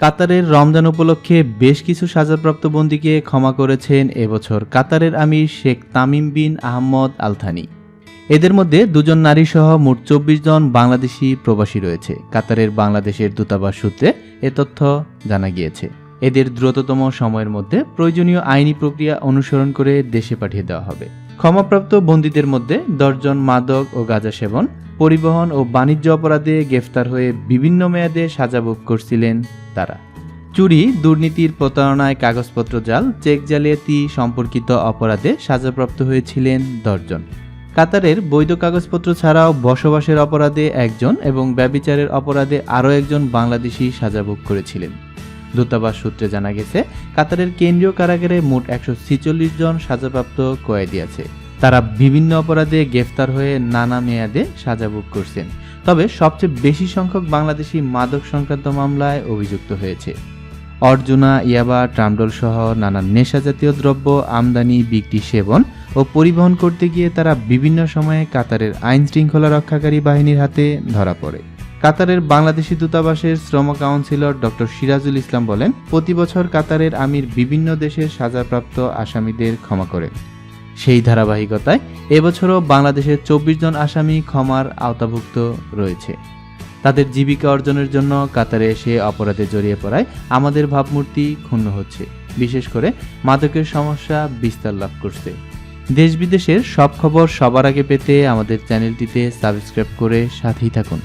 কাতারের রমজান উপলক্ষে বেশ কিছু সাজাপ্রাপ্ত বন্দীকে ক্ষমা করেছেন এবছর কাতারের আমির Sheikh Tamim bin Ahmad Al Thani. এদের মধ্যে দুজন নারী সহ মোট চব্বিশ জন বাংলাদেশি প্রবাসী রয়েছে। কাতারের বাংলাদেশের দূতাবাস সূত্রে এ তথ্য জানা গিয়েছে। এদের দ্রুততম সময়ের মধ্যে প্রয়োজনীয় আইনি প্রক্রিয়া অনুসরণ করে দেশে পাঠিয়ে দেওয়া হবে। ক্ষমাপ্রাপ্ত বন্দীদের মধ্যে দশজন মাদক ও গাঁজা সেবন, পরিবহন ও বাণিজ্য অপরাধে গ্রেফতার হয়ে বিভিন্ন মেয়াদে সাজা ভোগ করছিলেন তারা। চুরি, দুর্নীতির প্রতারণায় কাগজপত্র জাল, চেক জালিয়াতি সম্পর্কিত অপরাধে সাজাপ্রাপ্ত হয়েছিলেন দশজন। কাতারের বৈধ কাগজপত্র ছাড়াও বসবাসের অপরাধে একজন এবং ব্যবিচারের অপরাধে আরও একজন বাংলাদেশি সাজাভোগ করেছিলেন। দূতাবাস সূত্রে জানা গেছে, কাতারের কেন্দ্রীয় কারাগারে মোট একশো ছিচল্লিশ জন সাজাপ্রাপ্ত কয়েদি আছে। তারা বিভিন্ন অপরাধে গ্রেফতার হয়ে নানা মেয়াদে সাজা ভোগ করছেন। তবে সবচেয়ে বেশি সংখ্যক বাংলাদেশি মাদক সংক্রান্ত মামলায় অভিযুক্ত হয়েছে। অর্জুনা, ইয়াবা, ট্রামডল সহ নানা নেশা জাতীয় দ্রব্য, আমদানি, বিক্রি, সেবন ও পরিবহন করতে গিয়ে তারা বিভিন্ন সময়ে কাতারের আইন শৃঙ্খলা রক্ষাকারী বাহিনীর হাতে ধরা পড়ে। কাতারের বাংলাদেশি দূতাবাসের শ্রম কাউন্সিলর ডক্টর সিরাজুল ইসলাম বলেন, প্রতি বছর কাতারের আমির বিভিন্ন দেশের সাজাপ্রাপ্ত আসামিদের ক্ষমা করেন সেই ধারাবাহিকতায় এবছরও বাংলাদেশের চব্বিশ জন আসামি ক্ষমার আওতাভুক্ত রয়েছে। তাদের জীবিকা অর্জনের জন্য কাতারে এসে অপরাধে জড়িয়ে পড়ায় আমাদের ভাবমূর্তি ক্ষুণ্ণ হচ্ছে। বিশেষ করে মাদকের সমস্যা বিস্তার লাভ করছে। দেশ বিদেশের সব খবর সবার আগে পেতে আমাদের চ্যানেলটিতে সাবস্ক্রাইব করে সাথেই থাকুন।